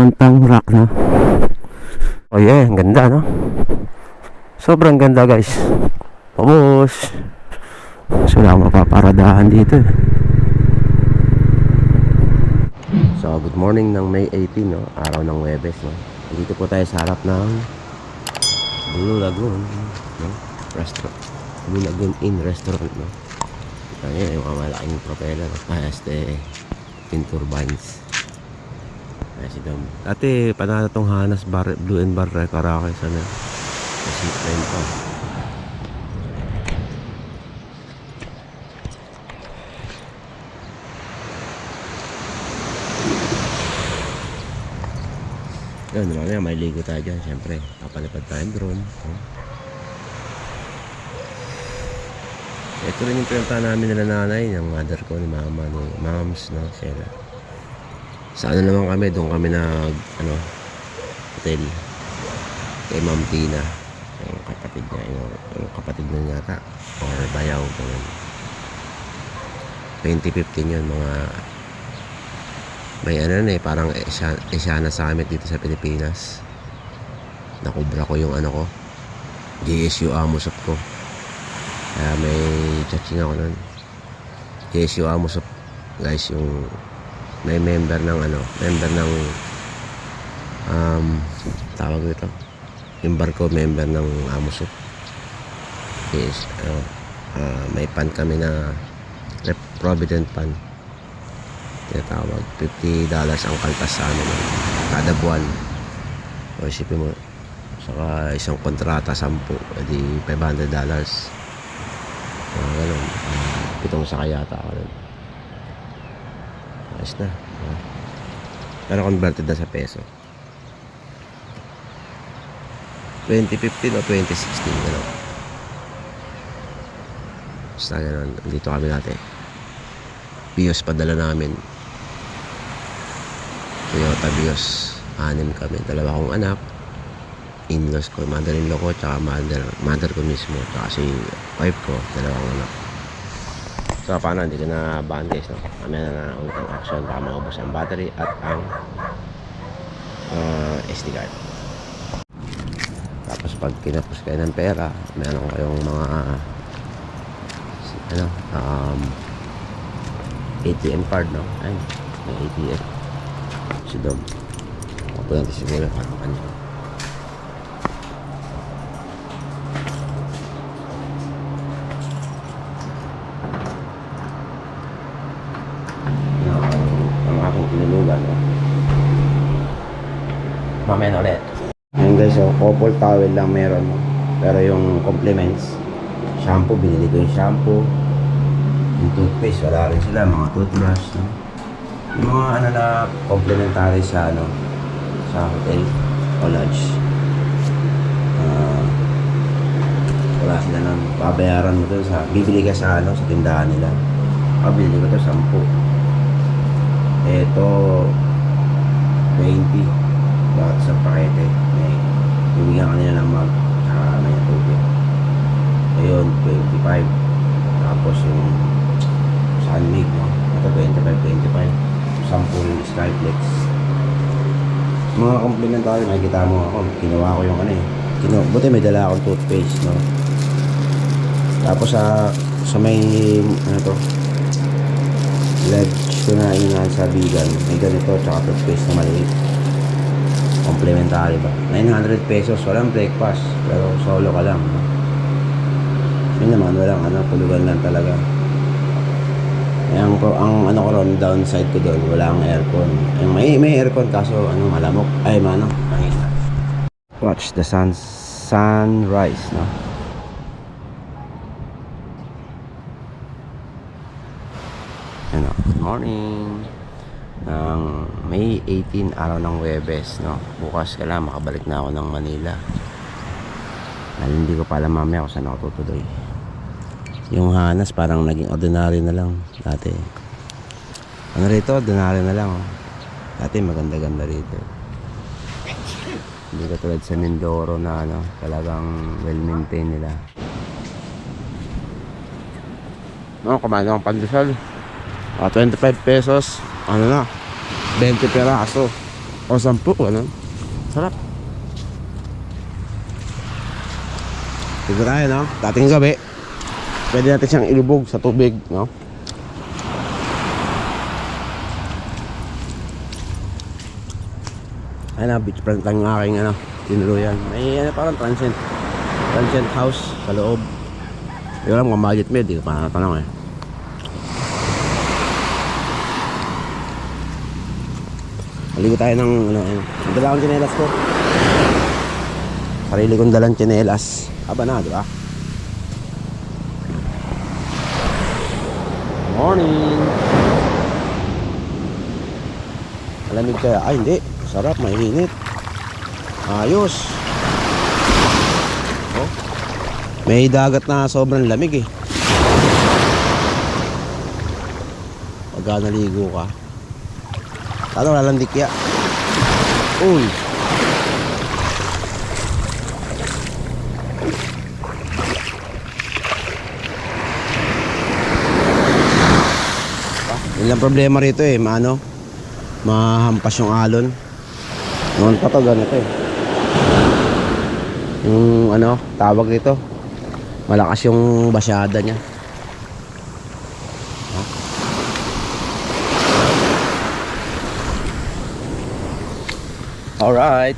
Samantang rock na. Oh yeah, ang ganda no? Sobrang ganda guys. Tapos, so wala akong mapaparadahan dito. eh. So, good morning ng May 18, no? Araw ng Webes, no? Dito po tayo sa harap ng Blue Lagoon, no? Restaurant. Blue Lagoon Inn Restaurant, no? Ayan, yung mga malaking propeller, no? Ah, este, wind turbines. Ayan si Dom. Dati, panalo tong Hanas Bar, Blue and Bar Karaoke, sana. Kasi, ayun pa. Yun, mamaya may ligo tayo dyan, syempre. Papalipad tayo ng drone. Oh. Ito rin yung pinuntahan namin nila nanay, yung mother ko, ni mama, ni moms, no, sila. Sa ano naman kami, doon kami nag, ano, hotel. Kay Ma'am Tina. Yung kapatid niya, yung, yung kapatid niya yata. Or bayaw, ganun. 2015 yun, mga may ano na eh, parang Esyana Summit dito sa Pilipinas. Nakubra ko yung ano ko. JSU Amosop ko. Kaya may chaching ako nun. JSU Amosop guys yung may member ng ano, member ng um, tawag dito. Yung barko member ng Amosop. Yes, ano, ah, may pan kami na Provident pan. Tinatawag 50 dollars ang kaltas sa amin kada buwan. O isipin mo saka isang kontrata 10 edi 500 dollars. Mga ganun. Ah, pitong sa yata ako nun ayos na. Pero converted na sa peso. 2015 o 2016 gano'n. Basta gano'n dito kami natin Bios padala namin. Toyota Vios anim kami. Dalawa kong anak in-laws ko mother-in-law ko tsaka mother, mother ko mismo tsaka si wife ko dalawang anak so paano hindi ko na bahan guys no? kami na na ulit ang action. Baka maubos ang battery at ang uh, SD card. Tapos pag kinapos kayo ng pera meron kayong mga ano um, ATM card no? Ay may ATM si Dom. Ako natin siguro ano kanya Yan ang, ang aking tinulugan no? mamaya na ulit Ayun couple towel lang meron. Pero yung complements, shampoo, binili ko yung shampoo. Yung toothpaste, wala rin sila, mga toothbrush. No? Yung mga ano na complementary sa ano, sa hotel o lodge. Ah, wala sila nang babayaran mo sa, bibili ka sa ano, sa tindahan nila. Ah, bibili ko to 10. Ito, 20 bawat sa pakete may bibigyan ka nila ng mug tsaka may tubig. Ayun 25 tapos yung sunmig no? Ito 25 25 sampul skyflex. Mga complimentary makikita mo ako kinuha ko yung ano eh. Kinu buti may dala akong toothpaste no? Tapos sa sa may ano to? Ledge ko na inahan sa vegan. May ganito tsaka toothpaste na maliit complementary ba? 900 pesos walang breakfast pero solo ka lang no? yun naman walang ano tulugan lang talaga. Ang, ang ano ko ron downside ko doon wala ang aircon. Yung may, may aircon kaso ano malamok. Ay mano watch the sun sunrise no? Ano, good morning ng May 18 araw ng Webes no? Bukas kailangan makabalik na ako ng Manila. Dahil hindi ko pa alam mamaya kung saan ako tutuloy. Yung hanas parang naging ordinary na lang dati. Ano rito? Ordinary na lang. Oh. dati maganda ganda rito. Hindi katulad sa Mindoro na ano talagang well maintained nila. No kumain ng pandesal. Ah, 25 pesos ano na 20 peraso O sampu, ano? Sarap. Tignan tayo, no? Dating gabi, pwede natin siyang ilubog sa tubig, no? Ay na, beach front lang ang aking ano, tinuluyan. May ano parang transient, transient house sa loob. Hindi ko alam kung budget mo, hindi ko pa natatanong eh. Maligo tayo ng ano, ano. Dala akong tsinelas ko. Sarili kong dalang tsinelas. Aba na, di ba? Morning! Malamig kaya? Ay, hindi. Sarap, mainit. Ayos. Oh. May dagat na sobrang lamig eh. Pagka naligo ka. Talo lalandik ya. Uy. Yun lang problema rito eh, maano, mahampas yung alon. Noon pa to ganito eh. Yung ano, tawag dito. Malakas yung basyada niya. Alright.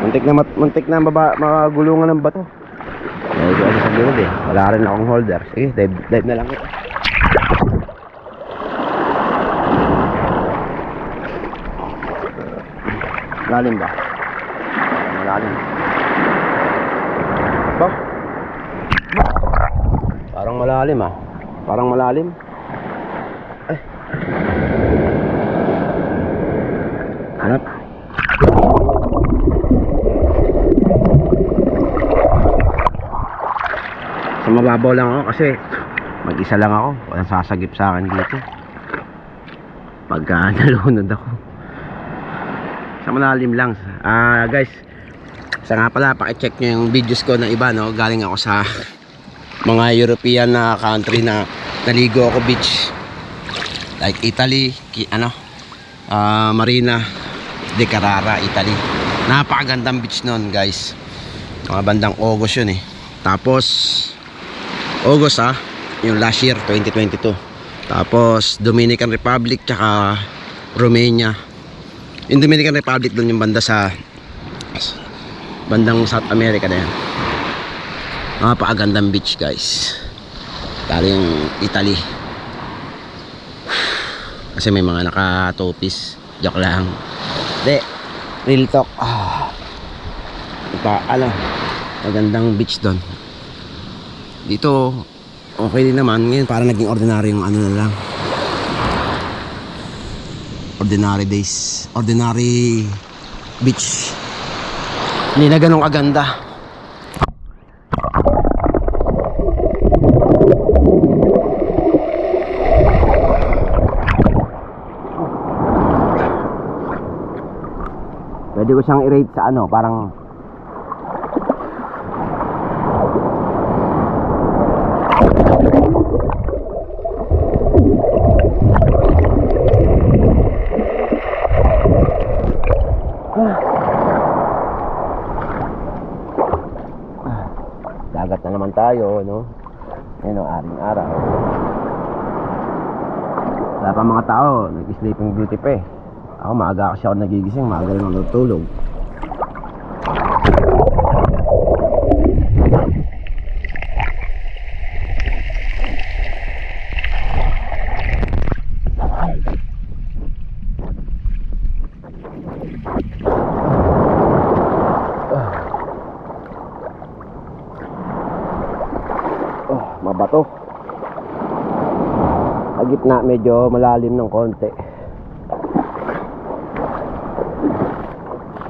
Muntik na mat, muntik na maba, magulungan ng bato. Medyo ano sa gilid eh. Wala rin akong holder. Sige, dive, dive na lang ito. Malalim ba? Malalim. Ba? Parang malalim ah. Parang malalim. Ay. Hanap. Sa mababaw lang ako kasi mag-isa lang ako. Walang sasagip sa akin dito. Pagka nalunod ako. Sa malalim lang. Ah, guys. Sa nga pala, paki-check nyo yung videos ko na iba, no? Galing ako sa mga European na country na naligo ako beach. Like Italy, ano, ah, Marina de Carrara, Italy. Napakagandang beach nun, guys. Mga bandang August yun eh. Tapos, August ah, yung last year, 2022. Tapos, Dominican Republic, tsaka Romania. Yung Dominican Republic doon yung banda sa bandang South America na yan. Napakagandang beach guys. Galing Italy. Kasi may mga nakatopis. Joke lang. Hindi. Real talk. Ah. Ito, ano. Magandang beach doon. Dito, okay din naman. Ngayon parang naging ordinary yung ano na lang. Ordinary days. Ordinary beach. Hindi na ganun kaganda. Pwede ko siyang i-rate sa ano, parang dagat na naman tayo, no? Ngayon ang aring araw. Wala pa mga tao, nag-sleeping beauty pa eh. Ako maaga kasi ako nagigising, maaga rin ako natutulog. Oh, mabato. Sa gitna medyo malalim ng konti.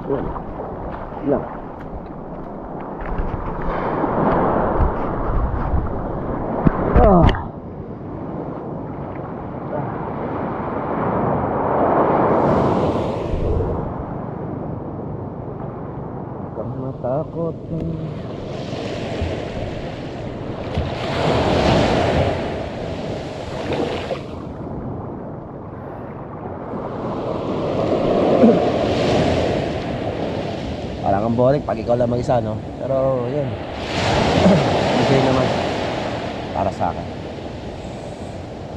Yan. Lang. Ah. kotse. Parang ang boring pag ikaw lang mag-isa, no? Pero, yun. Enjoy naman. Para sa akin.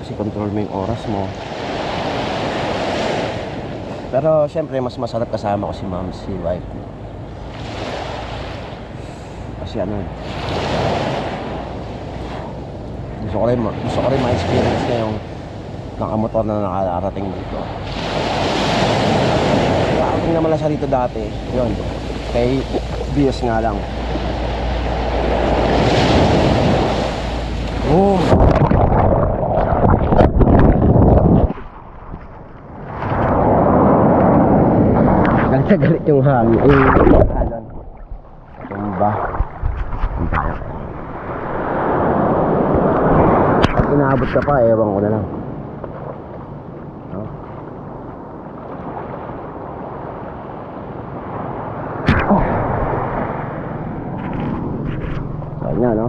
Kasi control mo yung oras mo. Pero, syempre, mas masarap kasama ko si ma'am, si wife ko. Kasi ano, eh, gusto ko rin, gusto ko rin ma-experience niya yung nakamotor na nakarating dito. Nakarating naman lang siya dito dati. Yun. Kay BS nga lang. Oh! Galit yung hangin. Yung halon. Tumba. Tayo. Pag inaabot ka pa, ewan ko na lang. No? Oh. Kanya, no?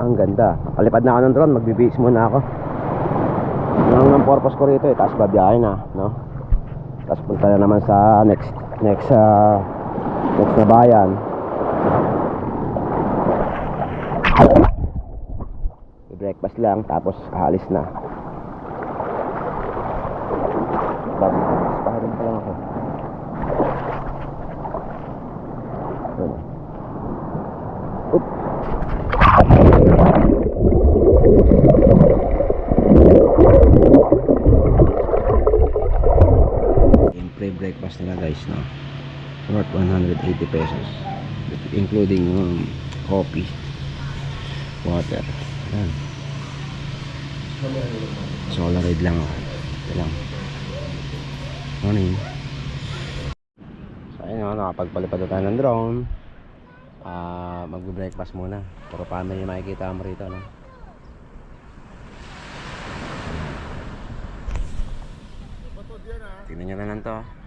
Ang ganda. Nakalipad na ako ng drone, magbibihis muna ako. Yan ang purpose ko rito eh, tapos babiyahe na, no? Tapos punta na naman sa next, next, ah, next na bayan. breakfast lang, tapos aalis na. Bago, paharin pa lang ako. Yun. Oop. Yung pre-breakfast nila guys, no? Worth 180 pesos. Including um, coffee, water. Yan. Solaroid lang ako. Ito lang. Morning. So ayun o, nakapagpalipad na tayo ng drone. Ah, magbe-breakfast muna. Puro family makikita mo rito, no? Tingnan nyo na lang to.